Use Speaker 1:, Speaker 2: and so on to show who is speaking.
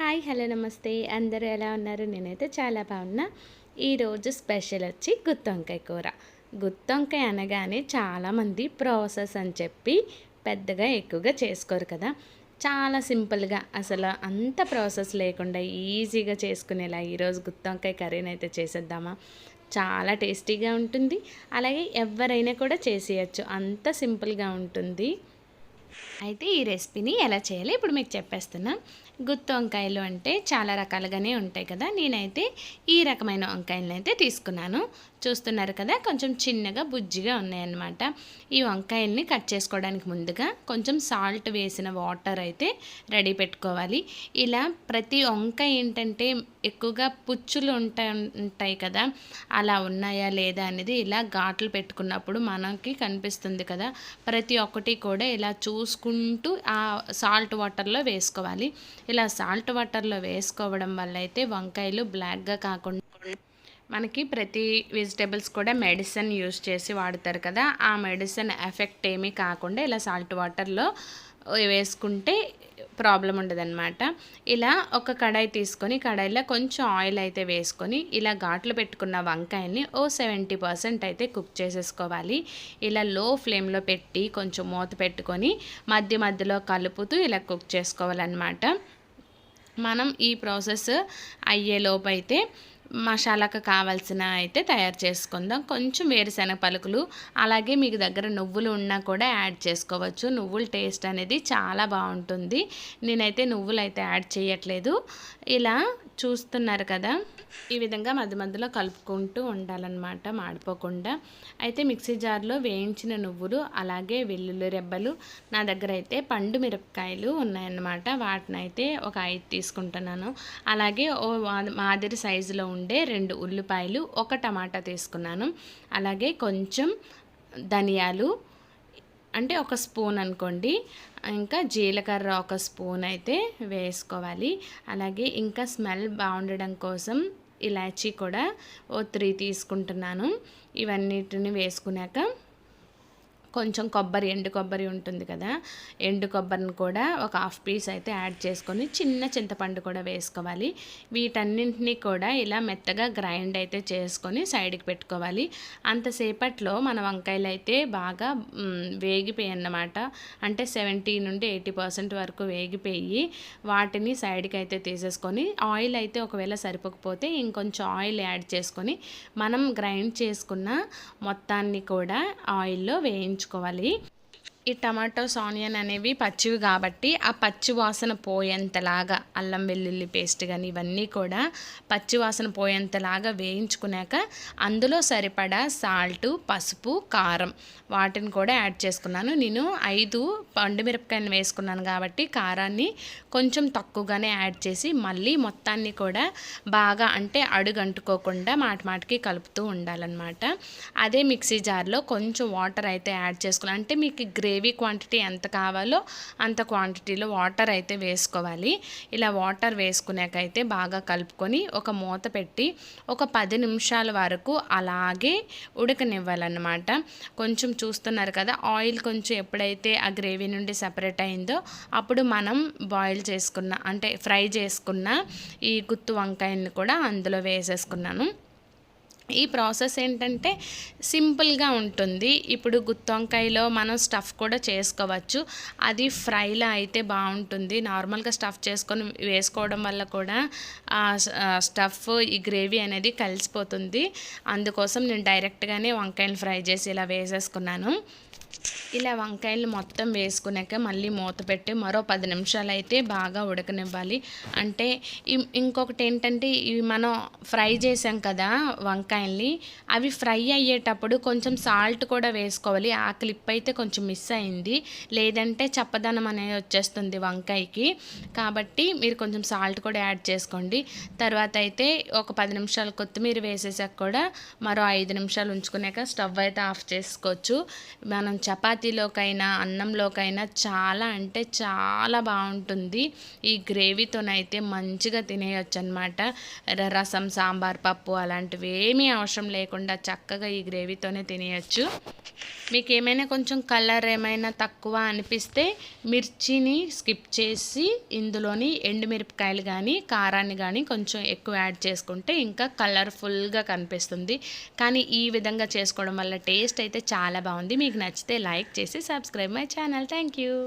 Speaker 1: Hi hello నమస్తే. అందరూ ఎలా ఉన్నారు? నేనైతే చాలా బాగున్నా. ఈరోజు స్పెషల్ వచ్చి గుత్తొంకాయ కూర. గుత్తొంకాయ అనగానే చాలామంది ప్రాసెస్ అని చెప్పి పెద్దగా ఎక్కువగా చేసుకోరు కదా. చాలా సింపుల్గా అసలు అంత ప్రాసెస్ లేకుండా ఈజీగా చేసుకునేలా ఈరోజు గుత్తొంకాయ కర్రీని అయితే చేసేద్దామా? చాలా టేస్టీగా ఉంటుంది. అలాగే ఎవరైనా కూడా చేసేయచ్చు. అంత సింపుల్గా ఉంటుంది. అయితే ఈ రెసిపీని ఎలా చేయాలి ఇప్పుడు మీకు చెప్పేస్తున్నా. గుత్తి వంకాయలు అంటే చాలా రకాలుగానే ఉంటాయి కదా. నేనైతే ఈ రకమైన వంకాయలను అయితే తీసుకున్నాను. చూస్తున్నారు కదా కొంచెం చిన్నగా బుజ్జిగా ఉన్నాయన్నమాట. ఈ వంకాయల్ని కట్ చేసుకోవడానికి ముందుగా కొంచెం సాల్ట్ వేసిన వాటర్ అయితే రెడీ పెట్టుకోవాలి. ఇలా ప్రతి వంకాయ ఏంటంటే ఎక్కువగా పుచ్చులు ఉంటాయి ఉంటాయి కదా. అలా ఉన్నాయా లేదా అనేది ఇలా ఘాట్లు పెట్టుకున్నప్పుడు మనకి కనిపిస్తుంది కదా. ప్రతి ఒక్కటి కూడా ఇలా చూసుకుంటూ ఆ సాల్ట్ వాటర్లో వేసుకోవాలి. ఇలా సాల్ట్ వాటర్లో వేసుకోవడం వల్ల అయితే వంకాయలు బ్లాక్గా కాకుండా మనకి ప్రతి వెజిటేబుల్స్ కూడా మెడిసిన్ యూస్ చేసి వాడతారు కదా. ఆ మెడిసిన్ ఎఫెక్ట్ ఏమీ కాకుండా ఇలా సాల్ట్ వాటర్లో వేసుకుంటే ప్రాబ్లం ఉండదన్నమాట. ఇలా ఒక కడాయి తీసుకొని కడాయిలో కొంచెం ఆయిల్ అయితే వేసుకొని ఇలా ఘాట్లు పెట్టుకున్న వంకాయని ఓ సెవెంటీ పర్సెంట్ అయితే కుక్ చేసేసుకోవాలి. ఇలా లో ఫ్లేమ్లో పెట్టి కొంచెం మూత పెట్టుకొని మధ్య మధ్యలో కలుపుతూ ఇలా కుక్ చేసుకోవాలన్నమాట. మనం ఈ ప్రాసెస్ అయ్యేలోపు అయితే మసాలాకు కావాల్సిన అయితే తయారు చేసుకుందాం. కొంచెం వేరుశెనగ పలుకులు అలాగే మీకు దగ్గర నువ్వులు ఉన్నా కూడా యాడ్ చేసుకోవచ్చు. నువ్వుల టేస్ట్ అనేది చాలా బాగుంటుంది. నేనైతే నువ్వులు అయితే యాడ్ చేయట్లేదు. ఇలా చూస్తున్నారు కదా ఈ విధంగా మధ్య మధ్యలో కలుపుకుంటూ ఉండాలన్నమాట మాడిపోకుండా. అయితే మిక్సీ జార్లో వేయించిన నువ్వులు అలాగే వెల్లుల్లి రెబ్బలు నా దగ్గర అయితే పండు మిరపకాయలు ఉన్నాయన్నమాట. వాటిని అయితే ఒక ఐదు తీసుకుంటున్నాను. అలాగే ఓ మాదిరి సైజులో ఉండే రెండు ఉల్లిపాయలు ఒక టమాటా తీసుకున్నాను. అలాగే కొంచెం ధనియాలు అంటే ఒక స్పూన్ అనుకోండి. ఇంకా జీలకర్ర ఒక స్పూన్ అయితే వేసుకోవాలి. అలాగే ఇంకా స్మెల్ బాగుండడం కోసం ఇలాచీ కూడా ఓ త్రీ తీసుకుంటున్నాను. ఇవన్నిటిని వేసుకున్నాక కొంచెం కొబ్బరి ఎండు కొబ్బరి ఉంటుంది కదా. ఎండు కొబ్బరిని కూడా ఒక హాఫ్ పీస్ అయితే యాడ్ చేసుకొని చిన్న చింతపండు కూడా వేసుకోవాలి. వీటన్నింటినీ కూడా ఇలా మెత్తగా గ్రైండ్ అయితే చేసుకొని సైడ్కి పెట్టుకోవాలి. అంతసేపట్లో మన వంకాయలు అయితే బాగా వేగిపోయన్నమాట అంటే సెవెంటీ నుండి ఎయిటీ పర్సెంట్ వరకు వేగిపోయి వాటిని సైడ్కి అయితే తీసేసుకొని ఆయిల్ అయితే ఒకవేళ సరిపోకపోతే ఇంకొంచెం ఆయిల్ యాడ్ చేసుకొని మనం గ్రైండ్ చేసుకున్న మొత్తాన్ని కూడా ఆయిల్లో వేయించు వేయించుకోవాలి ఈ టమాటోస్ ఆనియన్ అనేవి పచ్చివి కాబట్టి ఆ పచ్చి వాసన పోయేంతలాగా అల్లం వెల్లుల్లి పేస్ట్ కానీ ఇవన్నీ కూడా పచ్చి వాసన పోయేంతలాగా వేయించుకున్నాక అందులో సరిపడా సాల్ట్ పసుపు కారం వాటిని కూడా యాడ్ చేసుకున్నాను. నేను ఐదు పండు మిరపకాయలు వేసుకున్నాను కాబట్టి కారాన్ని కొంచెం తక్కువగానే యాడ్ చేసి మళ్ళీ మొత్తాన్ని కూడా బాగా అంటే అడుగంటుకోకుండా మాట మాటికి కలుపుతూ ఉండాలన్నమాట. అదే మిక్సీ జార్లో కొంచెం వాటర్ అయితే యాడ్ చేసుకున్నాను. అంటే మీకు గ్రే గ్రేవీ క్వాంటిటీ ఎంత కావాలో అంత క్వాంటిటీలో వాటర్ అయితే వేసుకోవాలి. ఇలా వాటర్ వేసుకునేకైతే బాగా కలుపుకొని ఒక మూత పెట్టి ఒక పది నిమిషాల వరకు అలాగే ఉడకనివ్వాలన్నమాట. కొంచెం చూస్తున్నారు కదా ఆయిల్ కొంచెం ఎప్పుడైతే ఆ గ్రేవీ నుండి సపరేట్ అయిందో అప్పుడు మనం బాయిల్ చేసుకున్న అంటే ఫ్రై చేసుకున్న ఈ గుత్తు వంకాయని కూడా అందులో వేసేసుకున్నాను. ఈ ప్రాసెస్ ఏంటంటే సింపుల్గా ఉంటుంది. ఇప్పుడు గుత్తొంకాయలో మనం స్టఫ్ కూడా చేసుకోవచ్చు. అది ఫ్రైలా అయితే బాగుంటుంది. నార్మల్గా స్టఫ్ చేసుకొని వేసుకోవడం వల్ల కూడా స్టఫ్ ఈ గ్రేవీ అనేది కలిసిపోతుంది. అందుకోసం నేను డైరెక్ట్గానే వంకాయలు ఫ్రై చేసి ఇలా వేసేసుకున్నాను. ఇలా వంకాయలు మొత్తం వేసుకున్నాక మళ్ళీ మూత పెట్టి మరో పది నిమిషాలు అయితే బాగా ఉడకనివ్వాలి. అంటే ఇంకొకటి ఏంటంటే ఇవి మనం ఫ్రై చేసాం కదా వంకాయల్ని అవి ఫ్రై అయ్యేటప్పుడు కొంచెం సాల్ట్ కూడా వేసుకోవాలి. ఆ క్లిప్ అయితే కొంచెం మిస్ అయింది. లేదంటే చప్పదనం అనేది వచ్చేస్తుంది వంకాయకి. కాబట్టి మీరు కొంచెం సాల్ట్ కూడా యాడ్ చేసుకోండి. తర్వాత అయితే ఒక పది నిమిషాలు కొత్తిమీర వేసేసాక కూడా మరో ఐదు నిమిషాలు ఉంచుకున్నాక స్టవ్ అయితే ఆఫ్ చేసుకోవచ్చు. మనం చపాతీ చపాతీలోకైనా అన్నంలోకైనా చాలా అంటే చాలా బాగుంటుంది. ఈ గ్రేవీతోనైతే మంచిగా తినేయొచ్చు అనమాట రసం సాంబార్ పప్పు అలాంటివి ఏమీ అవసరం లేకుండా చక్కగా ఈ గ్రేవీతోనే తినేయచ్చు. మీకు ఏమైనా కొంచెం కలర్ ఏమైనా తక్కువ అనిపిస్తే మిర్చిని స్కిప్ చేసి ఇందులోని ఎండుమిరపకాయలు కానీ కారాన్ని కానీ కొంచెం ఎక్కువ యాడ్ చేసుకుంటే ఇంకా కలర్ఫుల్గా కనిపిస్తుంది. కానీ ఈ విధంగా చేసుకోవడం వల్ల టేస్ట్ అయితే చాలా బాగుంది. మీకు నచ్చితే లైక్ చేసి subscribe my channel. Thank you